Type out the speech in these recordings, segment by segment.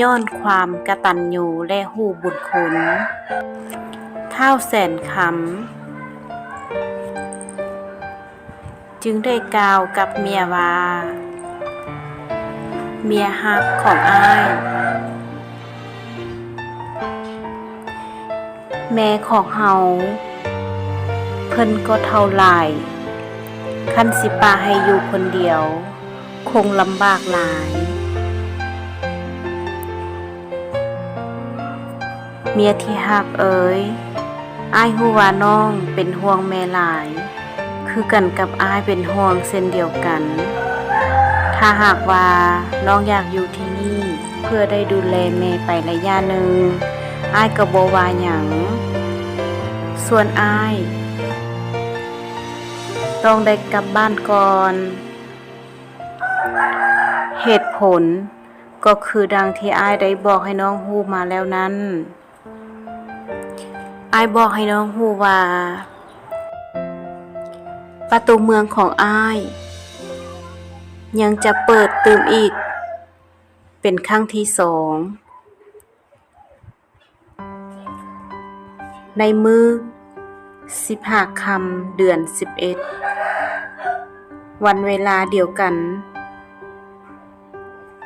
ย้อนความกระตัญญูและหูบุญคุณท้าวแสนคำจึงได้กล่าวกับเมียว่า เมียฮักของอ้าย แม่ของเฮาเพิ่นก็เท่าลายคันสิปาให้อยู่คนเดียว คงลำบากหลาย เมียที่หักเอ๋ยอายฮู้ว่าน้องเป็นห่วงแม่หลาย คือกันกับอายเป็นห่วงเส้นเดียวกัน ถ้าหากว่าน้องอยากอยู่ที่นี่เพื่อได้ดูแลแม่ไประยะหนึ่งอายก็บ่ว่าหยังส่วนอายต้องได้กลับบ้านก่อน เหตุผลก็คือดังที่อายได้บอกให้น้องฮู้มาแล้วนั้น อ้ายบอกให้น้องฮูว่า ประตูเมืองของอ้าย ยังจะเปิดติมอีก เป็นครั้งที่สองในมือสิบหาคำเดือนสิบเอ็ดวันเวลาเดียวกัน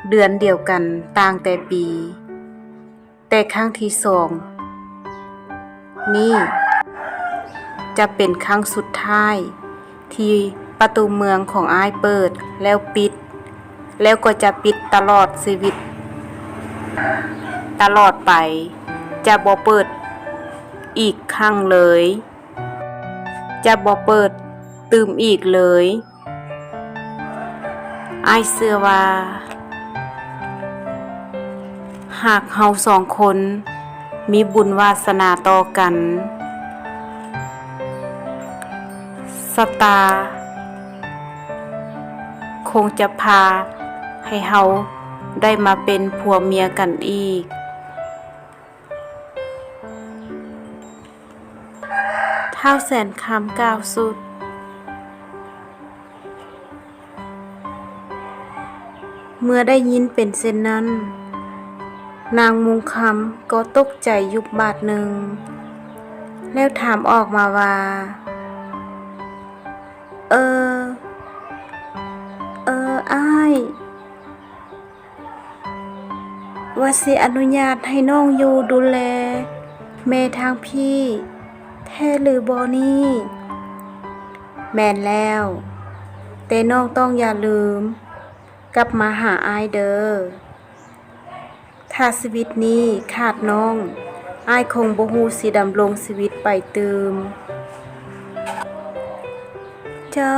เดือนเดียวกันต่างแต่ปี แต่ครั้งที่สอง นี่จะเป็นครั้งสุดท้าย ที่ประตูเมืองของอ้ายเปิดแล้วปิด แล้วก็จะปิดตลอดชีวิต ตลอดไป จะบ่เปิด อีกครั้งเลย จะบ่เปิดตืมอีกเลยอ้ายเชื่อว่า หากเฮาสองคน มีบุญวาสนาต่อกันสตา คงจะพาให้เฮาได้มาเป็นผัวเมียกันอีก เท่าแสนคำกล่าวสุด เมื่อได้ยินเป็นเช่นนั้น นางมุงคำก็ตกใจยุบบาทหนึ่ง แล้วถามออกมาว่า เออ เอออ้ายว่าสิอนุญาตให้น้องอยู่ดูแล แม่ทางพี่ แท้หรือบอนี่ แม่นแล้ว แต่น้องต้องอย่าลืม กลับมาหาอายเด้อ ถ้าชีวิตนี้ขาดน้องอายคงบ่ฮู้สิดำรงชีวิตไปเตืมเจ้า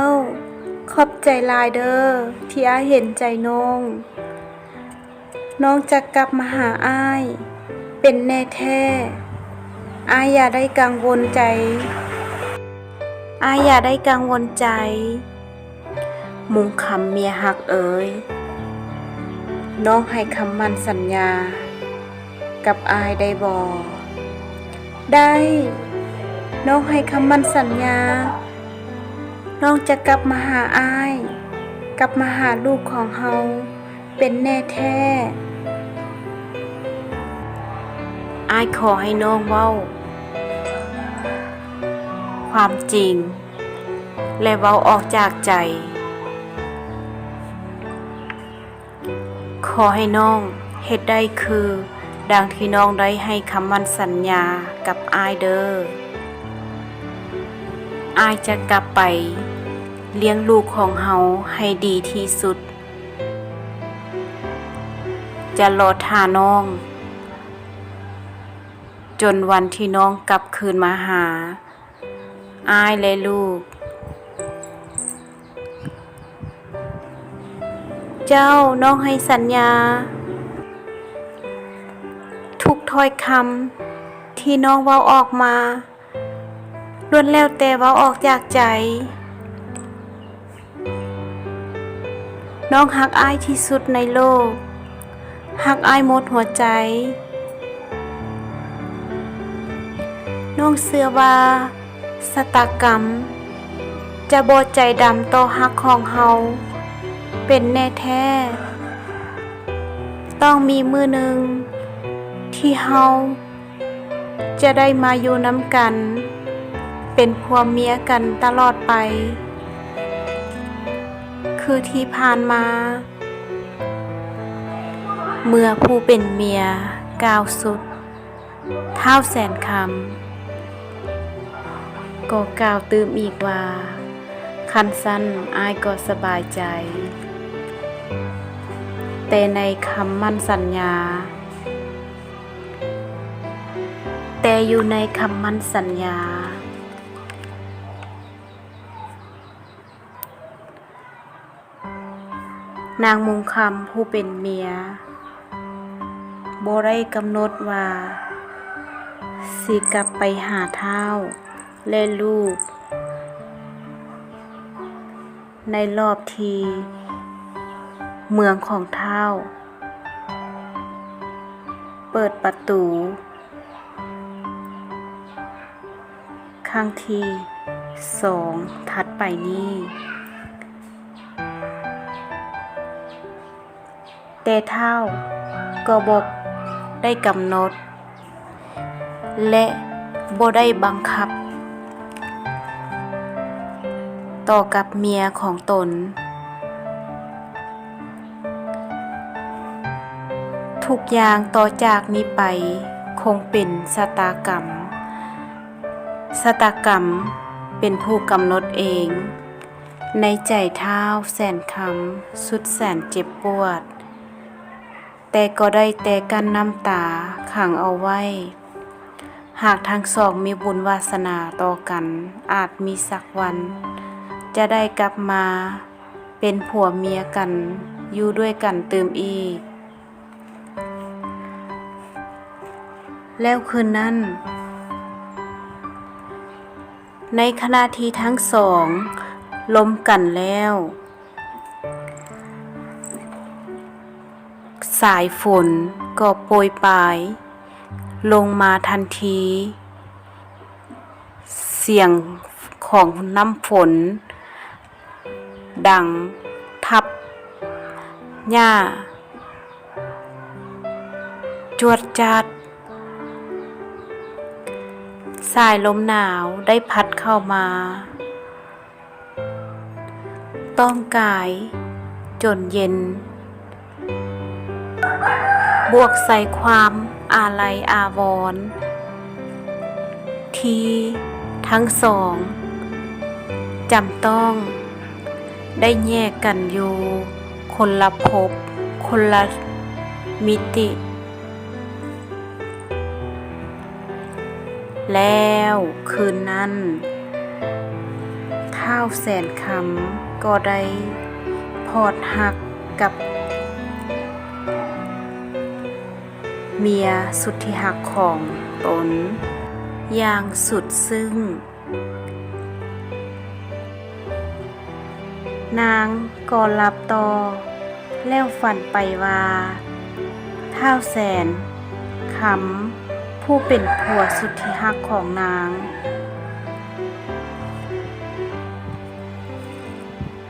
ขอบใจลายเด้อที่อายเห็นใจน้อง น้องจะกลับมาหาอาย เป็นแน่แท้อายอย่าได้กังวลใจอายอย่าได้กังวลใจ มุงคำเมียหักเอ๋ย น้องให้คำมั่นสัญญา กับอายได้บอได้ น้องให้คำมั่นสัญญา น้องจะกลับมาหาอาย กลับมาหาลูกของเฮาเป็นแน่แท้อายขอให้น้องเว้า ความจริง และเว้าออกจากใจ ขอให้น้องเฮ็ดได้คือ ดังที่น้องได้ให้คำมั่นสัญญากับอายเด้ออายจะกลับไป เลี้ยงลูกของเฮาให้ดีที่สุด จะรอท่าน้อง จนวันที่น้องกลับคืนมาหาอายและลูก เจ้าน้องให้สัญญา ทุกถ้อยคำที่น้องเว้าออกมาล้วนแล้วแต่เว้าออกจากใจ น้องหักอายที่สุดในโลกหักอายหมดหัวใจ น้องเสือว่าสตากรรม จะบอใจดำต่อหักของเฮา เป็นแน่แท้ ต้องมีมือหนึ่ง ที่เฮาจะได้มาอยู่น้ำกัน เป็นผัวเมียกันตลอดไป คือที่ผ่านมา เมื่อผู้เป็นเมียกล่าวสุด เท้าแสนคำก็กล่าวตืมอีกว่า คันสั้นอายก็สบายใจ แต่ในคำมั่นสัญญา แต่อยู่ในคำมั่นสัญญา นางมุงคำผู้เป็นเมียบ่ได้กำหนดว่า สิกลับไปหาเท้าและลูก ในรอบที เมืองของเท้า เปิดประตูข้างที่สองถัดไปนี้ แต่เท่าก็บอกได้กำหนด และบ่ได้บังคับ ต่อกับเมียของตน ทุกอย่างต่อจากนี้ไป คงเป็นสตากรรม สตากรรมเป็นผู้กำหนดเอง ในใจเท้าแสนคำสุดแสนเจ็บปวด แต่ก็ได้แต่กันน้ำตาขังเอาไว้ หากทั้งสองมีบุญวาสนาต่อกัน อาจมีสักวัน จะได้กลับมาเป็นผัวเมียกัน อยู่ด้วยกันเติมอีก แล้วคืนนั้น ในขณะที่ทั้งสองล้มกันแล้ว สายฝนก็โปรยปลาย ลงมาทันที เสียงของน้ำฝน ดังทับหญ้า จวดจัด สายลมหนาวได้พัดเข้ามา ต้องกาย จนเย็น บวกใส่ความอาลัยอาวรณ์ที่ทั้งสองจำต้อง ได้แยกกันอยู่ คนละภพคนละมิติ แล้วคืนนั้นเท้าแสนคำก็ได้พอดหักกับ เมียสุดที่หักของตน อย่างสุดซึ่ง นางก็รับต่อ แล้วฝันไปว่าเท้าแสนคำ ผู้เป็นผัวสุดที่หักของนาง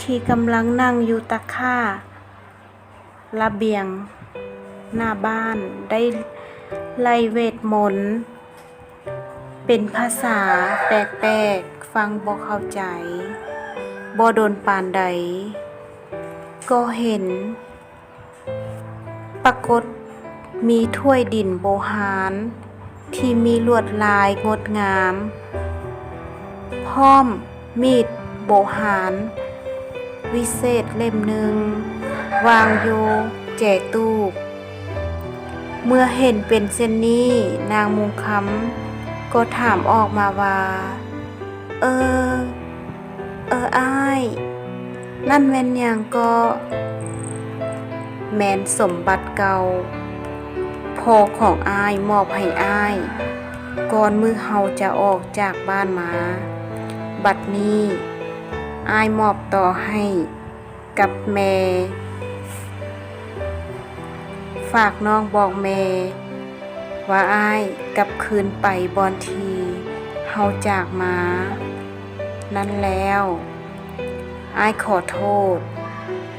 ที่กำลังนั่งอยู่ตะค่าระเบียง หน้าบ้านได้ไล่เวทมนต์ เป็นภาษาแปลกๆ ฟังบ่เข้าใจบ่โดนปานใด ก็เห็น ปรากฏมีถ้วยดินโบหาร ที่มีลวดลายงดงาม พร้อม มีด โบหาร วิเศษเล่มหนึ่ง วางอยู่แจกตูบเมื่อเห็นเป็นเช่นนี้นางมุงคำก็ถามออกมาว่า เออ เอออ้าย นั่นแม่นยังก็ แมนสมบัติเก่า พ่อของอายมอบให้อาย ก่อนมือเฮาจะออกจากบ้านมา บัดนี้อายมอบต่อให้กับแม่ ฝากน้องบอกแม่ ว่าอายกลับคืนไปบอนทีเฮาจากมา นั่นแล้วอายขอโทษ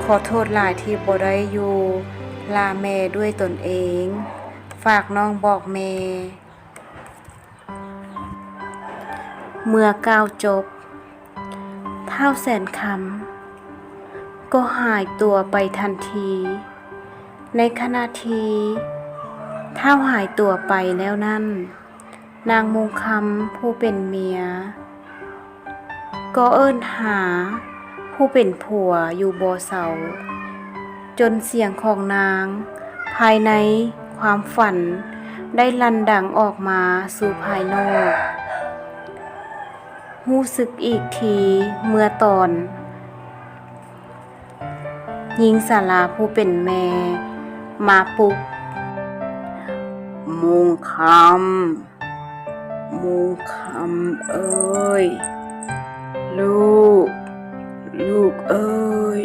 ขอโทษหลายที่บ่ได้อยู่ลาแม่ด้วยตนเอง ฝากน้องบอกแม่เมื่อก้าวจบ เท่าแสนคำก็หายตัวไปทันที ในขณะที่เท่าหายตัวไปแล้วนั่น นางมงคำผู้เป็นเมีย ก็เอิ้นหาผู้เป็นผัวอยู่บ่อเสา จนเสียงของนาง ภายใน ความฝัน ได้ลันดังออกมาสู่ภายนอกรู้สึกอีกทีเมื่อตอนหญิงสาราผู้เป็นแม่ มาปุกมุงคำมุงคำเอ้ย ลูก ลูกเอ้ย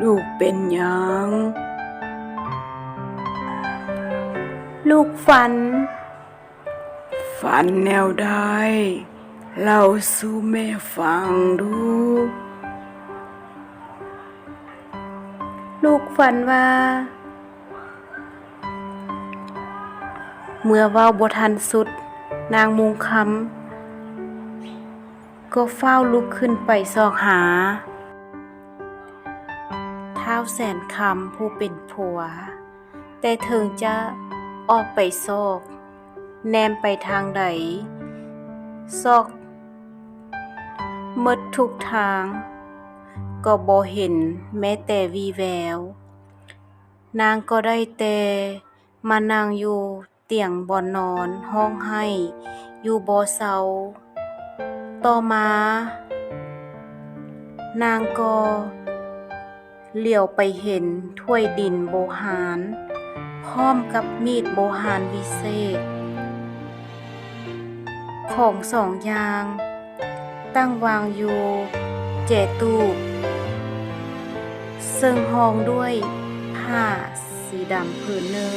ลูกเป็นยัง ลูกฝัน ฝันแนวใดเล่าสู่แม่ฟังดู ลูกฝันว่า เมื่อเว้าบ่ทันสุด นางมุงคำก็เฝ้าลุกขึ้นไปซอกหา เท้าแสนคำผู้เป็นผัว แต่เถิงจะ ออกไปซอก แนมไปทางใด ซอกหมดทุกทาง ก็บ่เห็นแม้แต่วีแวว นางก็ได้แต่มานั่งอยู่เตียงบ่อนนอนห้องให้ อยู่บ่เซาต่อมา นางก็เหลียวไปเห็นถ้วยดินโบหาร พร้อมกับมีดโบหารวิเศษ ของสองอย่าง ตั้งวางอยู่เจตูปซึ่งห้องด้วยผ้าสีดำผืนหนึ่ง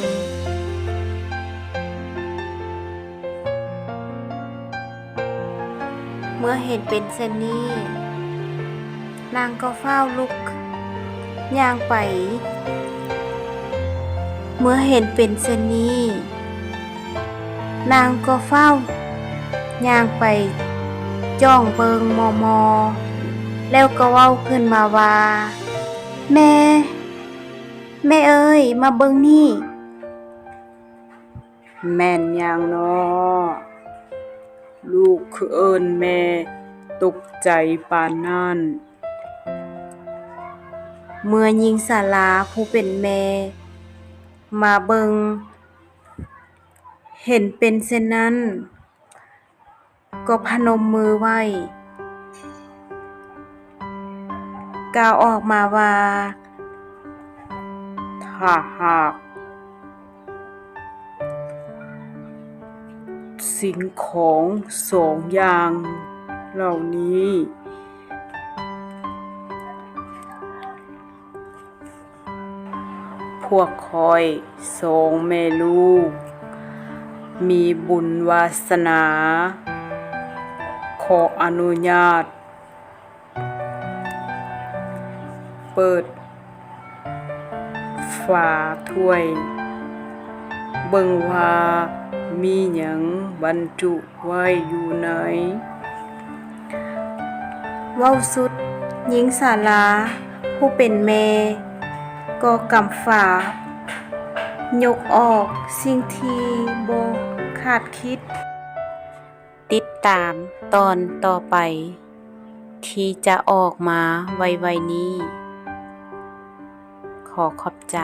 เมื่อเห็นเป็นเช่นนี้นางก็เฝ้าลุกย่างไป เมื่อเห็นเป็นเช่นนี้ นางก็เฝ้าย่างไปจ้องเบิงมอมอ แล้วก็เว้าขึ้นมาว่า แม่ แม่เอ้ย มาเบิงนี่ แม่นยังเนาะลูกคือเอิญแม่ ตกใจปานนั่น เมื่อยิงสาลาผู้เป็นแม่ มาเบิง เห็นเป็นเช่นนั้น ก็พนมมือไหว้กล่าวออกมาว่า ถ้าหากสิ่งของสองอย่างเหล่านี้ พวกคอยสองแม่ลูก มีบุญวาสนา ขออนุญาต เปิดฝาถ้วย เบิ่งว่ามีหยังบรรจุไว้อยู่ไหนว้าสุดหญิงสาลา ผู้เป็นแม่ ก็กำฝายกออกสิ่งที่บ่คาดคิด ติดตามตอนต่อไป ที่จะออกมาไวๆนี้ ขอขอบใจ